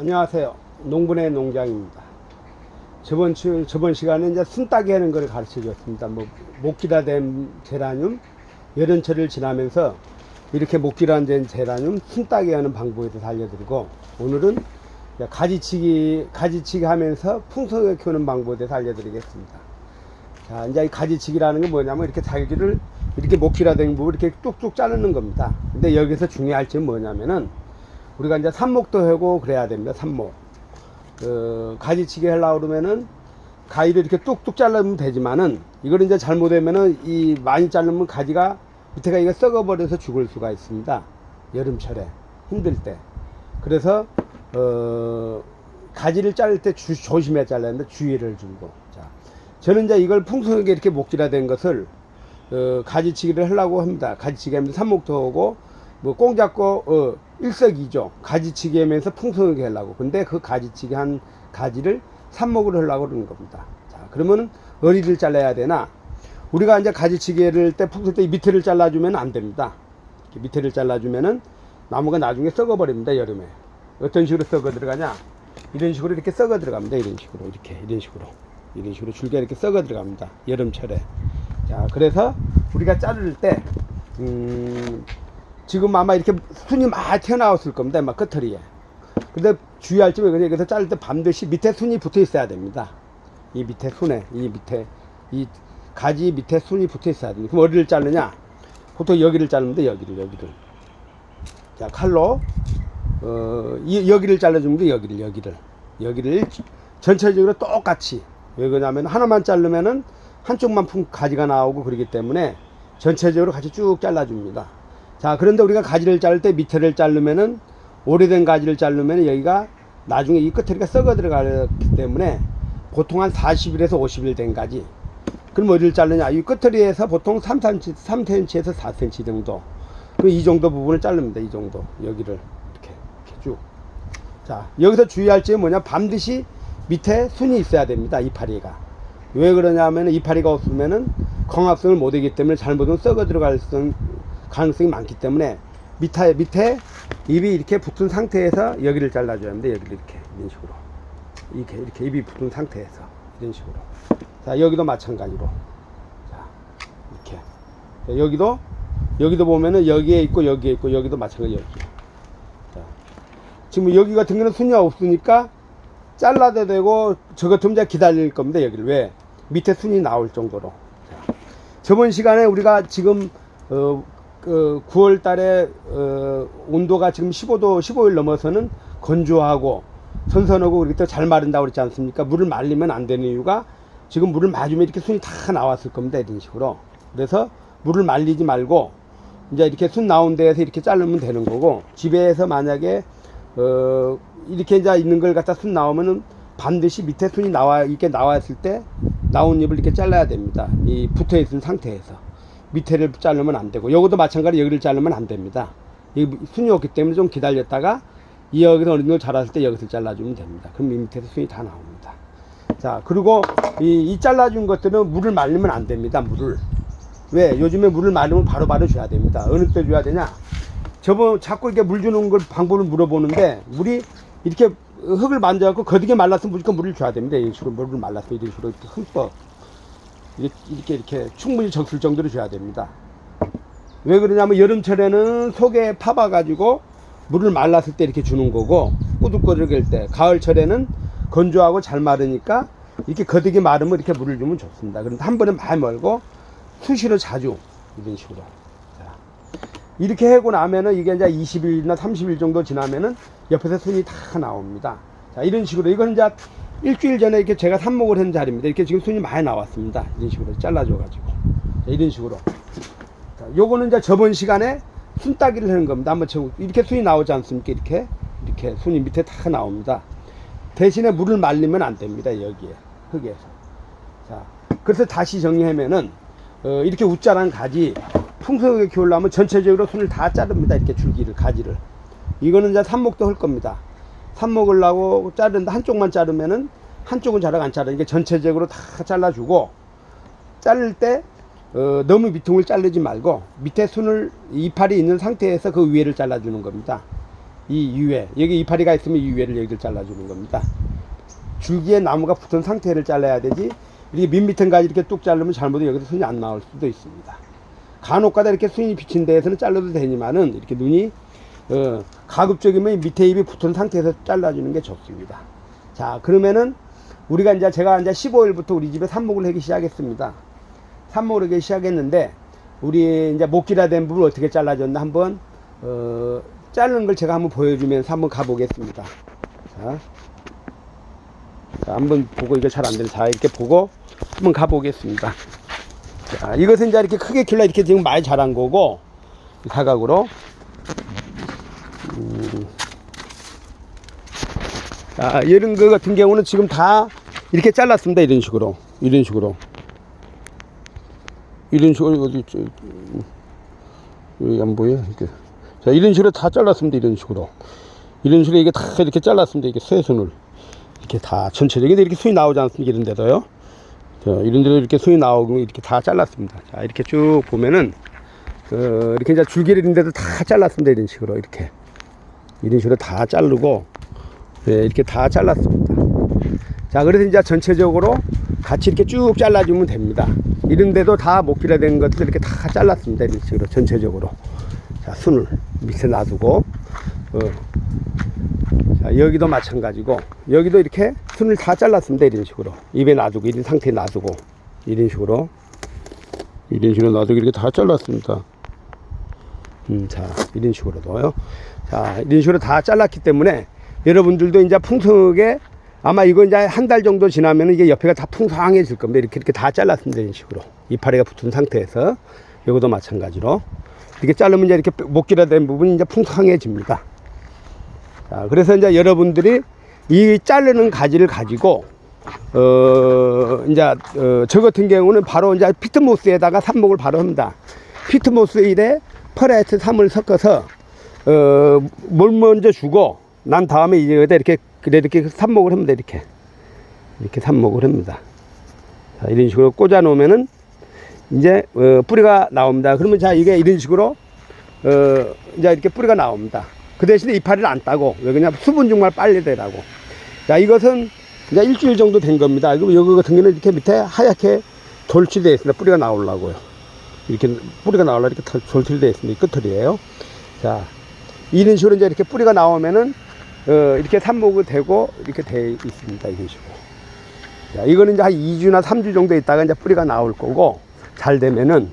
안녕하세요. 농분의 농장입니다. 저번 주, 저번 시간에 이제 순 따기 하는 걸 가르쳐 줬습니다. 뭐, 목기라 된 제라늄, 여름철을 지나면서 이렇게 목기라 된 제라늄 순 따기 하는 방법에 대해서 알려드리고, 오늘은 가지치기, 가지치기 하면서 풍성하게 키우는 방법에 대해서 알려드리겠습니다. 자, 이제 이 가지치기라는 게 뭐냐면 이렇게 달기를 이렇게 목기라 된 부분 이렇게 뚝뚝 자르는 겁니다. 근데 여기서 중요할 점은 뭐냐면은 우리가 이제 삽목도 하고 그래야 됩니다. 삽목. 그 가지치기 하려고 그러면은 가위를 이렇게 뚝뚝 자르면 되지만은 이걸 이제 잘못하면은 이 많이 자르면 가지가 밑에가 이거 썩어버려서 죽을 수가 있습니다. 여름철에 힘들 때. 그래서 어 가지를 자를 때 주- 조심해 잘라야 되는데 주의를 주고. 자, 저는 이제 이걸 풍성하게 이렇게 목질화된 것을 어, 가지치기를 하려고 합니다. 가지치기 하면서 삽목도 하고 뭐 꽁 잡고 어, 일석이조 가지치기 하면서 풍성하게 하려고. 근데 그 가지치기 한 가지를 삽목으로 하려고 그러는 겁니다. 자 그러면 어리를 잘라야 되나? 우리가 이제 가지치기를 때 풍성 때 밑에를 잘라주면 안 됩니다. 밑에를 잘라주면은 나무가 나중에 썩어버립니다 여름에. 어떤 식으로 썩어 들어가냐? 이런 식으로 이렇게 썩어 들어갑니다 이런 식으로. 이렇게 이런 식으로. 이런 식으로 줄기가 이렇게 썩어 들어갑니다 여름철에. 자 그래서 우리가 자를 때 음, 지금 아마 이렇게 순이 많이 튀어나왔을 겁니다. 막 끝털이에. 근데 주의할 점이 그냥 여기서 자를 때 반드시 밑에 순이 붙어 있어야 됩니다. 이 밑에 순에, 이 밑에, 이 가지 밑에 순이 붙어 있어야 됩니다. 그럼 어디를 자르냐? 보통 여기를 자르면 돼, 여기를, 여기를. 자, 칼로, 어, 이, 여기를 잘라주면 돼, 여기를, 여기를. 여기를 전체적으로 똑같이. 왜 그러냐면 하나만 자르면은 한쪽만 풍 가지가 나오고 그러기 때문에 전체적으로 같이 쭉 잘라줍니다. 자, 그런데 우리가 가지를 자를 때 밑에를 자르면은 오래된 가지를 자르면 여기가 나중에 이 끝에가 썩어 들어가기 때문에 보통 한 40일에서 50일 된 가지. 그럼 어디를 자르냐? 이 끝털이에서 보통 3cm, 3cm에서 4cm 정도. 그럼 이 정도 부분을 자릅니다. 이 정도. 여기를 이렇게, 이렇게 쭉. 자, 여기서 주의할 점이 뭐냐? 반드시 밑에 순이 있어야 됩니다. 이파리가. 왜 그러냐면 이파리가 없으면은 광합성을 못 하기 때문에 잘못은 썩어 들어갈 수- 가능성이 많기 때문에 밑에 밑에 입이 이렇게 붙은 상태에서 여기를 잘라줘야 합니다. 여기를 이렇게 이런 식으로. 이렇게 이렇게 입이 붙은 상태에서 이런 식으로. 자 여기도 마찬가지로. 자 이렇게. 자, 여기도 여기도 보면은 여기에 있고 여기에 있고 여기도 마찬가지 여기. 자 지금 여기 같은 경우는 순이 없으니까 잘라도 되고 저 같으면 이제 기다릴 겁니다 여기를. 왜? 밑에 순이 나올 정도로. 자, 저번 시간에 우리가 지금 어, 그 9월 달에 어, 온도가 지금 15도 15일 넘어서는 건조하고 선선하고 그렇게 잘 마른다고 그랬지 않습니까? 물을 말리면 안 되는 이유가 지금 물을 맞으면 이렇게 순이 다 나왔을 겁니다. 이런 식으로. 그래서 물을 말리지 말고 이제 이렇게 순 나온 데에서 이렇게 자르면 되는 거고 집에서 만약에 어 이렇게 이제 있는 걸 갖다 순 나오면은 반드시 밑에 순이 나와 이렇게 나왔을 때 나온 잎을 이렇게 잘라야 됩니다. 이 붙어 있는 상태에서 밑에를 자르면 안 되고 요것도 마찬가지 여기를 자르면 안 됩니다. 이 순이 없기 때문에 좀 기다렸다가 이 여기서 어느 정도 자랐을 때 여기서 잘라주면 됩니다. 그럼 이 밑에서 순이 다 나옵니다. 자 그리고 이, 이 잘라준 것들은 물을 말리면 안 됩니다. 물을 왜 요즘에 물을 말리면 바로 바로 줘야 됩니다. 어느 때 줘야 되냐? 저번 자꾸 이렇게 물 주는 걸 방법을 물어보는데 물이 이렇게 흙을 만져갖고 거두게 말랐으면 무조건 물을 줘야 됩니다. 이런 식으로 물을 말랐어 이런 식으로 흠뻑 이렇게 이렇게, 충분히 적실 정도로 줘야 됩니다. 왜 그러냐면 여름철에는 속에 파봐 가지고 물을 말랐을 때 이렇게 주는 거고 꾸덕꾸덕할 때 가을철에는 건조하고 잘 마르니까 이렇게 거두게 마르면 이렇게 물을 주면 좋습니다. 그런데 한 번에 많이 말고 수시로 자주 이런 식으로 자, 이렇게 하고 나면은 이게 이제 20일이나 30일 정도 지나면은 옆에서 순이 다 나옵니다. 자, 이런 식으로 이건 이제 일주일 전에 이렇게 제가 삽목을 한 자리입니다. 이렇게 지금 순이 많이 나왔습니다. 이런 식으로 잘라줘가지고 자, 이런 식으로. 자, 요거는 이제 저번 시간에 순 따기를 하는 겁니다. 한번 저 이렇게 순이 나오지 않습니까? 이렇게 이렇게 순이 밑에 다 나옵니다. 대신에 물을 말리면 안 됩니다. 여기에 흙에서. 자, 그래서 다시 정리하면은 어, 이렇게 웃자란 가지 풍성하게 키우려면 전체적으로 손을 다 자릅니다. 이렇게 줄기를 가지를. 이거는 이제 삽목도 할 겁니다. 삽목을 하고 자르는데 한쪽만 자르면은 한쪽은 자르고 안 자르니까 전체적으로 다 잘라주고 자를 때 어, 너무 밑통을 자르지 말고 밑에 손을 이파리 있는 상태에서 그 위에를 잘라주는 겁니다. 이 유해 여기 이파리가 있으면 이 유해를 여기를 잘라주는 겁니다. 줄기에 나무가 붙은 상태를 잘라야 되지 이렇게 가지 이렇게 뚝 자르면 잘못해 여기서 순이 안 나올 수도 있습니다. 간혹가다 이렇게 순이 비친 데에서는 잘라도 되지만은 이렇게 눈이 어, 가급적이면 이 밑에 잎이 붙은 상태에서 잘라주는 게 좋습니다. 자 그러면은 우리가 이제 제가 이제 15일부터 우리 집에 삽목을 하기 시작했습니다. 삽목을 하기 시작했는데 우리 이제 목기라 된 부분 어떻게 잘라줬나 한번 어, 자르는 걸 제가 한번 보여주면서 한번 가보겠습니다. 자, 자 한번 보고 이거 잘 안 되는 자 이렇게 보고 한번 가보겠습니다. 자 이것은 이제 이렇게 크게 길러 이렇게 지금 많이 자란 거고 사각으로 자 이런 거 같은 경우는 지금 다 이렇게 잘랐습니다. 이런 식으로. 이런 식으로. 이런 식으로 어디 저, 음, 여기 안 보여? 이렇게. 자 이런 식으로 다 잘랐습니다. 이런 식으로. 이런 식으로 이게 다 이렇게 잘랐습니다. 이게 세 손을. 이렇게 다 전체적인 이렇게 순이 나오지 않습니까? 이런 데도요. 자, 이런 데도 이렇게 순이 나오고 이렇게 다 잘랐습니다. 자 이렇게 쭉 보면은 그 이렇게 이제 줄기를 이런 데도 다 잘랐습니다. 이런 식으로 이렇게. 이런 식으로 다 자르고 네, 이렇게 다 잘랐습니다. 자 그래서 이제 전체적으로 같이 이렇게 쭉 잘라주면 됩니다. 이런 데도 다 목필화 된 것들 이렇게 다 잘랐습니다. 이런 식으로 전체적으로. 자 순을 밑에 놔두고 어. 자 여기도 마찬가지고 여기도 이렇게 순을 다 잘랐습니다. 이런 식으로. 입에 놔두고 이런 상태에 놔두고 이런 식으로. 이런 식으로 놔두고 이렇게 다 잘랐습니다. 음, 자 이런 식으로도요. 자 이런 식으로 다 잘랐기 때문에 여러분들도 이제 풍성하게 아마 이거 이제 한 달 정도 지나면 이게 옆에가 다 풍성해질 겁니다. 이렇게 이렇게 다 잘랐습니다. 이런 식으로 이파리가 붙은 상태에서 이것도 마찬가지로 이렇게 자르면 이제 이렇게 목기라 된 부분이 이제 풍성해집니다. 자, 그래서 이제 여러분들이 이 자르는 가지를 가지고 어 이제 어, 저 같은 경우는 바로 이제 피트모스에다가 삽목을 바로 합니다. 피트모스에 퍼레트 삼을 섞어서 어뭘 먼저 주고 난 다음에 이제 여기다 이렇게 그래 이렇게 삽목을 합니다 이렇게. 이렇게 삽목을 합니다. 자, 이런 식으로 꽂아 놓으면은 이제 어, 뿌리가 나옵니다. 그러면 자 이게 이런 식으로 어 이제 이렇게 뿌리가 나옵니다. 그 대신에 이파리를 안 따고 왜 그냥 수분 증말 빨리 되라고. 자 이것은 이제 일주일 정도 된 겁니다. 그럼 여기 같은 경우는 이렇게 밑에 하얗게 돌출되어 있습니다. 뿌리가 나오려고요. 이렇게 뿌리가 나오려 이렇게 돌출되어 있습니다. 이 끝털이에요. 자 이런 식으로 이제 이렇게 뿌리가 나오면은 어, 이렇게 삽목이 되고 이렇게 돼 있습니다. 이런 식으로. 자, 이거는 이제 한 2주나 3주 정도 있다가 이제 뿌리가 나올 거고 잘 되면은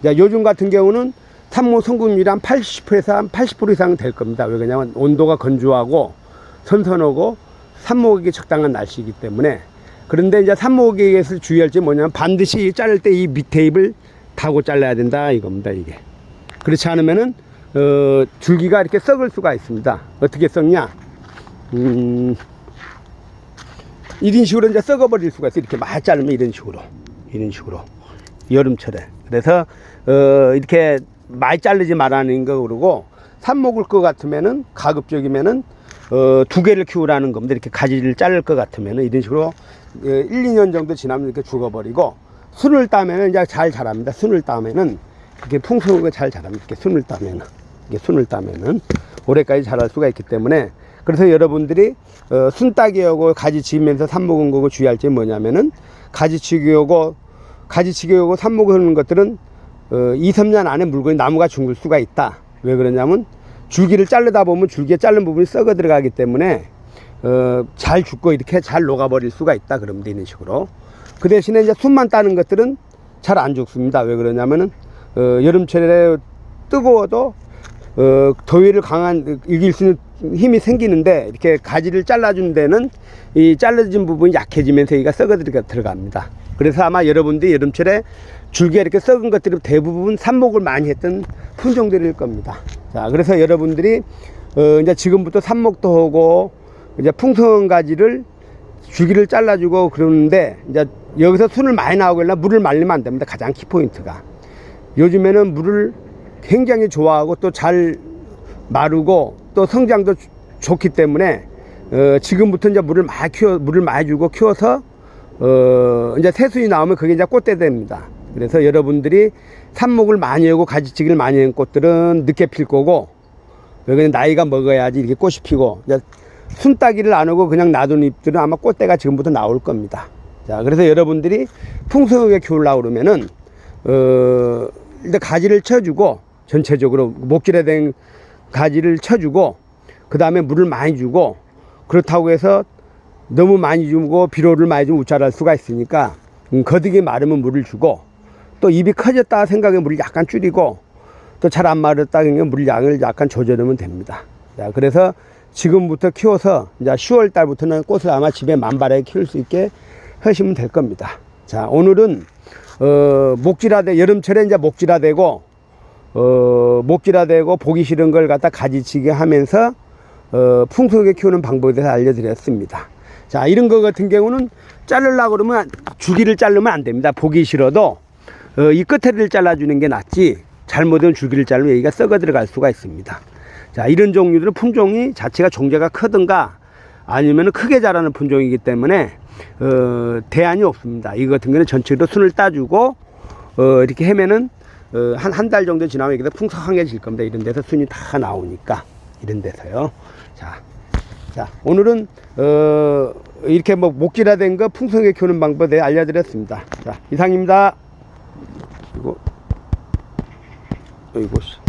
이제 요즘 같은 경우는 삽목 성분율이 한 80%에서 한 80% 이상 될 겁니다. 왜 그러냐면 온도가 건조하고 선선하고 삽목에게 적당한 날씨이기 때문에 그런데 이제 삽목에게서 주의할 점이 뭐냐면 반드시 자를 때 이 밑에 잎을 타고 잘라야 된다 이겁니다 이게 그렇지 않으면은 어, 줄기가 이렇게 썩을 수가 있습니다 어떻게 썩냐 음, 이런 식으로 이제 썩어버릴 수가 있어요. 이렇게 많이 자르면 이런 식으로. 이런 식으로. 여름철에. 그래서, 어, 이렇게 많이 자르지 말라는 거 그러고, 삽 먹을 것 같으면은, 가급적이면은, 어, 두 개를 키우라는 겁니다. 이렇게 가지를 자를 것 같으면은, 이런 식으로, 어, 1, 2년 정도 지나면 이렇게 죽어버리고, 순을 따면은 이제 잘 자랍니다. 순을 따면은, 이렇게 풍성하게 잘 자랍니다. 이렇게 순을 따면은. 이게 순을 따면은, 올해까지 자랄 수가 있기 때문에, 그래서 여러분들이 어, 순따기하고 가지치면서 삽목은 거고 주의할 점이 뭐냐면은 가지치기하고 가지치기하고 삽목하는 것들은 어, 2, 3년 안에 물건이 나무가 죽을 수가 있다. 왜 그러냐면 줄기를 자르다 보면 줄기에 자른 부분이 썩어 들어가기 때문에 어, 잘 죽고 이렇게 잘 녹아버릴 수가 있다. 그러면 이런 식으로. 그 대신에 이제 순만 따는 것들은 잘 안 죽습니다. 왜 그러냐면은 어, 여름철에 뜨거워도 어, 더위를 강한 이길 수 있는 힘이 생기는데 이렇게 가지를 잘라준 데는 이 잘라진 부분이 약해지면서 여기가 썩어 들어갑니다. 그래서 아마 여러분들이 여름철에 줄기가 이렇게 썩은 것들이 대부분 삽목을 많이 했던 품종들일 겁니다. 자, 그래서 여러분들이 어, 이제 지금부터 삽목도 하고 이제 풍성한 가지를 줄기를 잘라주고 그러는데 이제 여기서 순을 많이 나오길래 물을 말리면 안 됩니다. 가장 키포인트가. 요즘에는 물을 굉장히 좋아하고 또 잘 마르고 또 성장도 주- 좋기 때문에 어, 지금부터 이제 물을 많이 키워 물을 많이 주고 키워서 어, 이제 새순이 나오면 그게 이제 꽃대 됩니다. 그래서 여러분들이 삽목을 많이 하고 가지치기를 많이 한 꽃들은 늦게 필 거고 여기는 나이가 먹어야지 이렇게 꽃이 피고 이제 순따기를 안 하고 그냥 놔둔 잎들은 아마 꽃대가 지금부터 나올 겁니다. 자, 그래서 여러분들이 풍성하게 키우려고 그러면은 어 일단 가지를 쳐주고 전체적으로 목질에 된 가지를 쳐주고 그 다음에 물을 많이 주고 그렇다고 해서 너무 많이 주고 비료를 많이 주면 우짜할 수가 있으니까 음, 거득이 마르면 물을 주고 또 입이 커졌다 생각에 물을 약간 줄이고 또 잘 안 마르다 그러면 물 양을 약간 조절하면 됩니다. 자, 그래서 지금부터 키워서 이제 10월 달부터는 꽃을 아마 집에 만발하게 키울 수 있게 하시면 될 겁니다. 자, 오늘은 어, 목질화돼 여름철에 이제 목질화되고 어, 목질화되고 보기 싫은 걸 갖다 가지치게 하면서 어, 풍속에 키우는 방법에 대해서 알려드렸습니다. 자, 이런 거 같은 경우는 자르려고 그러면 주기를 자르면 안 됩니다. 보기 싫어도 어, 이 끝에를 잘라주는 게 낫지 잘못하면 줄기를 자르면 여기가 썩어 들어갈 수가 있습니다. 자, 이런 종류들은 품종이 자체가 종자가 크든가 아니면 크게 자라는 품종이기 때문에 어, 대안이 없습니다. 이거 같은 경우는 전체로 순을 따주고 어, 이렇게 어, 한 한 달 정도 지나면 여기서 풍성해질 겁니다. 이런 데서 순이 다 나오니까 이런 데서요. 자, 자 오늘은 어, 이렇게 뭐 목질화된 거 풍성하게 키우는 방법에 대해 알려드렸습니다. 자, 이상입니다. 이거, 이거.